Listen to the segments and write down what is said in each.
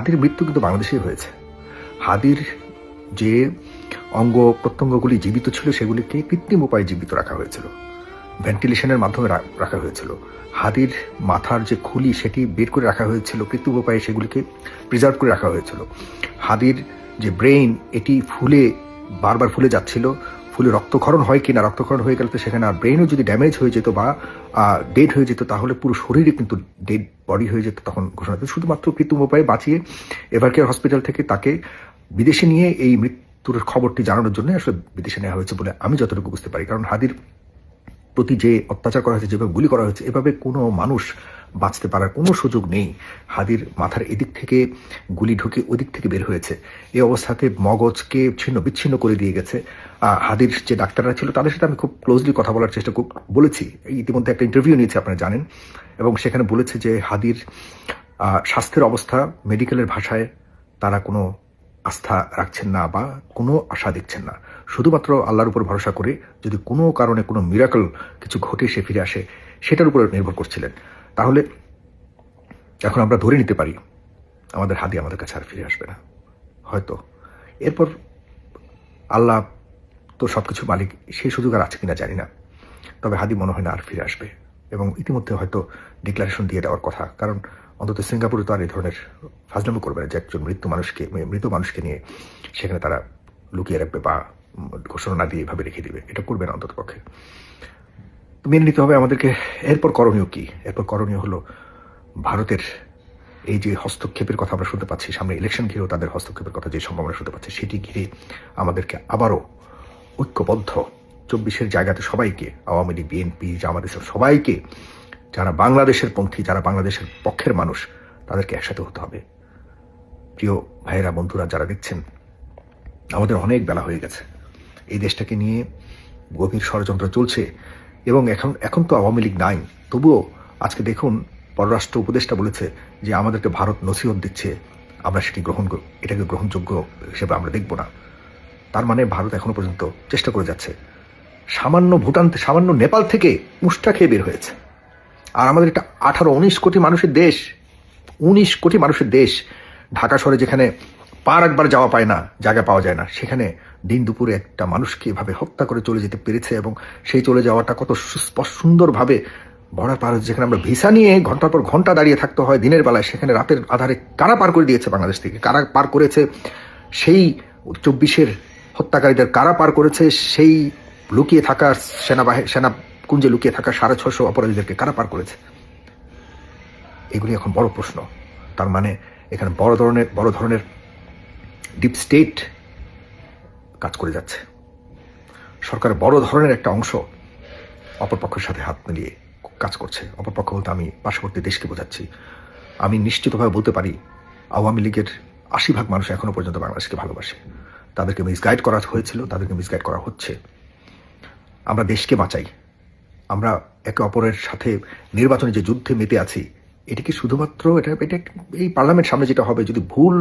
হাদির মৃত্যু কিন্তু বাংলাদেশেই হয়েছে। হাদির যে অঙ্গ প্রত্যঙ্গগুলি জীবিত ছিল, সেগুলিকে কৃত্রিম উপায়ে জীবিত রাখা হয়েছিল। ভেন্টিলেশনের মাধ্যমে রাখা হয়েছিল। হাদির মাথার যে খুলি, সেটি বের করে রাখা হয়েছিল। কৃত্রিম উপায়ে সেগুলিকে প্রিজার্ভ করে রাখা হয়েছিল। হাদির যে ব্রেইন এটি ফুলে, বারবার ফুলে যাচ্ছিল। ফুলে রক্তক্ষরণ হয় কিনা রক্তক্ষরণ হয়ে গেলে তো সেখানে আর ব্রেনও যদি ড্যামেজ হয়ে যেত বা ডেড হয়ে যেত, তাহলে পুরো শরীরে কিন্তু ডেড বডি হয়ে যেত তখন ঘোষণা। দিত শুধুমাত্র কৃত্রিম উপায়ে বাঁচিয়ে এভারকেয়ার হসপিটাল থেকে তাকে বিদেশে নিয়ে এই মৃত্যুর খবরটি জানানোর জন্য আসলে বিদেশে নেওয়া হয়েছে বলে আমি যতটুকু বুঝতে পারি। কারণ হাদির প্রতি যে অত্যাচার করা হয়েছে, যেভাবে গুলি করা হয়েছে, এভাবে কোনো মানুষ বাঁচতে পারার কোনো সুযোগ নেই। হাদির মাথার এদিক থেকে গুলি ঢুকে ওদিক থেকে বের হয়েছে। এই অবস্থাতে মগজকে ছিন্ন বিচ্ছিন্ন করে দিয়ে গেছে। হাদির যে ডাক্তাররা ছিল, তাদের সাথে আমি খুব ক্লোজলি কথা বলার চেষ্টা বলেছি। ইতিমধ্যে একটা ইন্টারভিউ নিয়েছি, আপনারা জানেন। এবং সেখানে বলেছে যে হাদির স্বাস্থ্যের অবস্থা মেডিকেলের ভাষায় তারা কোনো আস্থা রাখছেন না বা কোনো আশা দেখছেন না। শুধুমাত্র আল্লাহর উপর ভরসা করে যদি কোনো কারণে কোনো মিরাকল কিছু ঘটে, সে ফিরে আসে, সেটার উপর নির্ভর করছিলেন। তাহলে এখন আমরা ধরে নিতে পারি, আমাদের হাদি আমাদের কাছে আর ফিরে আসবে না। হয়তো। এরপর আল্লাহ তো সব কিছু মালিক সেই সুযোগ আর আছে কিনা জানি না। তবে হাদি মনে হয় না আর ফিরে আসবে। এবং ইতিমধ্যে হয়তো ডিক্লারেশন দিয়ে দেওয়ার কথা। কারণ অন্তত সিঙ্গাপুরে তো আর এই ধরনের ফাজলামি করবে না যে একজন মৃত্যু মানুষকে মৃত মানুষকে নিয়ে সেখানে তারা লুকিয়ে রাখবে বা ঘোষণা না দিয়ে এভাবে রেখে দিবে। এটা করবে না অন্তত পক্ষে। মেনে নিতে হবে আমাদেরকে। এরপর করণীয় কি? এরপর করণীয় হলো ভারতের এই যে হস্তক্ষেপের কথা আমরা শুনতে পাচ্ছি, সামনে ইলেকশন ঘিরেও তাদের হস্তক্ষেপের কথা যে সম্ভাবনা শুনতে পাচ্ছি, সেটি ঘিরে আমাদেরকে আবারও ঐক্যবদ্ধ চব্বিশের জায়গাতে সবাইকে, আওয়ামী লীগ, বিএনপি, জামাত সবাইকে, যারা বাংলাদেশের পন্থী, যারা বাংলাদেশের পক্ষের মানুষ, তাদেরকে একসাথে হতে হবে। প্রিয় ভাইয়েরা, বন্ধুরা, যারা দেখছেন, আমাদের অনেক বেলা হয়ে গেছে। এই দেশটাকে নিয়ে গভীর ষড়যন্ত্র চলছে এবং এখন এখন তো আওয়ামী লীগ নাই। তবুও আজকে দেখুন, পররাষ্ট্র উপদেষ্টা বলেছে যে আমাদেরকে ভারত নসিহত দিচ্ছে, আমরা সেটি গ্রহণ এটাকে গ্রহণযোগ্য হিসেবে আমরা দেখব না। তার মানে ভারত এখনও পর্যন্ত চেষ্টা করে যাচ্ছে। সামান্য ভুটান সামান্য নেপাল থেকে মুষ্টা খেয়ে বের হয়েছে। আর আমাদের একটা আঠারো উনিশ কোটি মানুষের দেশ উনিশ কোটি মানুষের দেশ ঢাকা শহরে যেখানে পার একবার যাওয়া পায় না জায়গা পাওয়া যায় না সেখানে দিন দুপুরে একটা মানুষকে এভাবে হত্যা করে চলে যেতে পেরেছে এবং সেই চলে যাওয়াটা কত সুন্দরভাবে বর্ডার পার হয়েছে, যেখানে আমরা ভিসা নিয়ে ঘণ্টার পর ঘণ্টা দাঁড়িয়ে থাকতে হয় দিনের বেলায় সেখানে রাতের আধারে কারা পার করে দিয়েছে বাংলাদেশ থেকে? কারা পার করেছে? সেই চব্বিশের হত্যাকারীদের কারা পার করেছে? সেই লুকিয়ে থাকা সেনাবাহিনী সেনা কুঞ্জে লুকিয়ে থাকা সাড়ে ছশো অপরাধীদেরকে কারা পার করেছে? এগুলি এখন বড় প্রশ্ন। তার মানে এখানে বড় ধরনের বড় ধরনের ডিপ স্টেট কাজ করে যাচ্ছে। সরকারের বড় ধরনের একটা অংশ অপরপক্ষের সাথে হাত মিলিয়ে কাজ করছে। অপরপক্ষ বলতে আমি পার্শ্ববর্তী দেশকে বোঝাচ্ছি। আমি নিশ্চিতভাবে বলতে পারি, আওয়ামী লীগের আশি ভাগ মানুষ এখনও পর্যন্ত বাংলাদেশকে ভালোবাসে। তাদেরকে মিসগাইড করা হয়েছিল, তাদেরকে মিসগাইড করা হচ্ছে। আমরা দেশকে বাঁচাই। আমরা একে অপরের সাথে নির্বাচনে যে যুদ্ধে মেতে আছি, এটি কি শুধুমাত্র এটা এটা এই পার্লামেন্ট সামনে যেটা হবে, যদি ভুল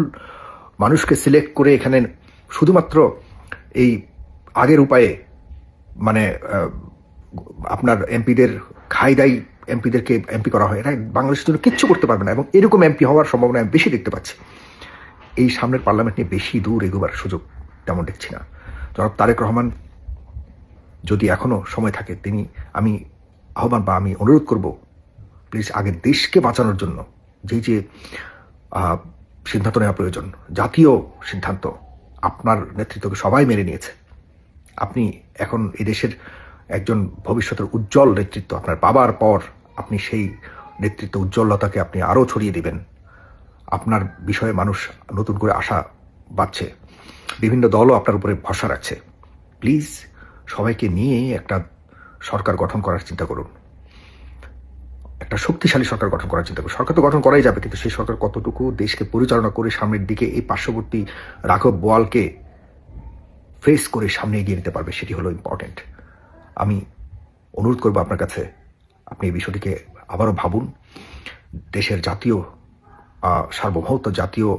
মানুষকে সিলেক্ট করে এখানে শুধুমাত্র এই আগের উপায়ে মানে আপনার এমপিদের খাই দাই এমপিদেরকে এমপি করা হয়, এরা বাংলাদেশের জন্য কিচ্ছু করতে পারবে না এবং এরকম এমপি হওয়ার সম্ভাবনা আমি বেশি দেখতে পাচ্ছি। এই সামনের পার্লামেন্ট নিয়ে বেশি দূর এগোবার সুযোগ তেমন দেখছি না। জনাব তারেক রহমান যদি এখনও সময় থাকে, তিনি, আমি আহ্বান বা আমি অনুরোধ করব প্লিজ আগে দেশকে বাঁচানোর জন্য। যেই যে সিদ্ধান্ত নেওয়া প্রয়োজন, জাতীয় সিদ্ধান্ত আপনার নেতৃত্বকে সবাই মেনে নিয়েছে। আপনি এখন এই দেশের একজন ভবিষ্যতের উজ্জ্বল নেতৃত্ব, আপনার বাবার পর আপনি সেই নেতৃত্ব উজ্জ্বলতাকে আপনি আরও ছড়িয়ে দিবেন। আপনার বিষয়ে মানুষ নতুন করে আশা বাড়ছে। বিভিন্ন দলও আপনার উপরে ভরসা রাখছে। প্লিজ সবাইকে নিয়ে একটা সরকার গঠন করার চিন্তা করুন। একটা শক্তিশালী সরকার গঠন করার চিন্তা করুন। সরকার তো গঠন করাই যাবে, কিন্তু সেই সরকার কতটুকু দেশকে পরিচালনা করে সামনের দিকে এই পার্শ্ববর্তী রাঘব বোয়ালকে ফেস করে সামনে এগিয়ে নিতে পারবে, সেটি হলো ইম্পর্টেন্ট আমি অনুরোধ করব আপনার কাছে, আপনি এই বিষয়টিকে আবারও ভাবুন। দেশের জাতীয় সার্বভৌমত্ব জাতীয়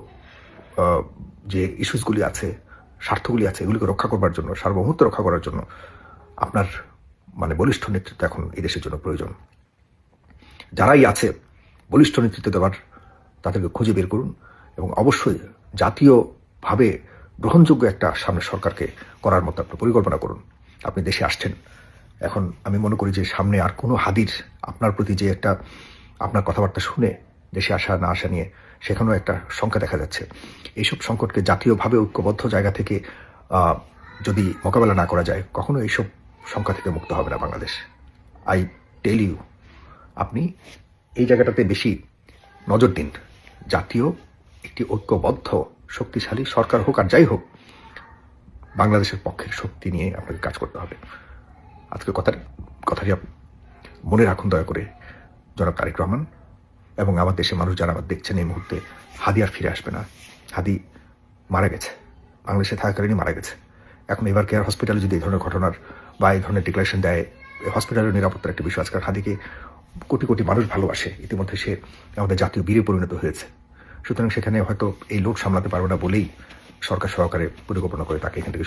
যে ইস্যুসগুলি আছে স্বার্থগুলি আছে, এগুলিকে রক্ষা করবার জন্য, সার্বভৌমত্ব রক্ষা করার জন্য আপনার মানে বলিষ্ঠ নেতৃত্ব এখন এই দেশের জন্য প্রয়োজন। যারাই আছে, বলিষ্ঠ নেতৃত্ব দেওয়ার তাদেরকে খুঁজে বের করুন এবং অবশ্যই জাতীয়ভাবে গ্রহণযোগ্য একটা সামনে সরকারকে করার মতো একটা পরিকল্পনা করুন। আপনি দেশে আসছেন, এখন আমি মনে করি যে সামনে আর কোনো হাদির আপনার প্রতি যে একটা আপনার কথাবার্তা শুনে দেশে আসা না আসা নিয়ে সেখানেও একটা সংখ্যা দেখা যাচ্ছে। এইসব সংকটকে জাতীয়ভাবে ঐক্যবদ্ধ জায়গা থেকে যদি মোকাবেলা না করা যায়, কখনো এইসব সংখ্যা থেকে মুক্ত হবে না বাংলাদেশ। আই টেল ইউ, আপনি এই জায়গাটাতে বেশি নজর দিন। জাতীয়, একটি ঐক্যবদ্ধ, শক্তিশালী সরকার হোক আর যাই হোক, বাংলাদেশের পক্ষের শক্তি নিয়ে আপনাকে কাজ করতে হবে। আজকে কথার কথাটি মনে রাখুন দয়া করে। জনাব তারেক রহমান এবং আমার দেশের মানুষ যারা আমার দেখছেন এই মুহূর্তে, হাদি আর ফিরে আসবে না। হাদি মারা গেছে। বাংলাদেশে থাকাকালীনই মারা গেছে। এখন এবার কেয়ার হসপিটালে যদি এই ধরনের ঘটনার বা এই ধরনের ডিক্লারেশন দেয় হসপিটালের নিরাপত্তার একটা বিষয়। আজকাল হাদিকে কোটি কোটি মানুষ ভালোবাসে। ইতিমধ্যে সে আমাদের জাতীয় বীরে পরিণত হয়েছে। সুতরাং সেখানে হয়তো এই লোড সামলাতে পারবে না বলেই সরকার সহকারে পরিকল্পনা করে তাকে এখান থেকে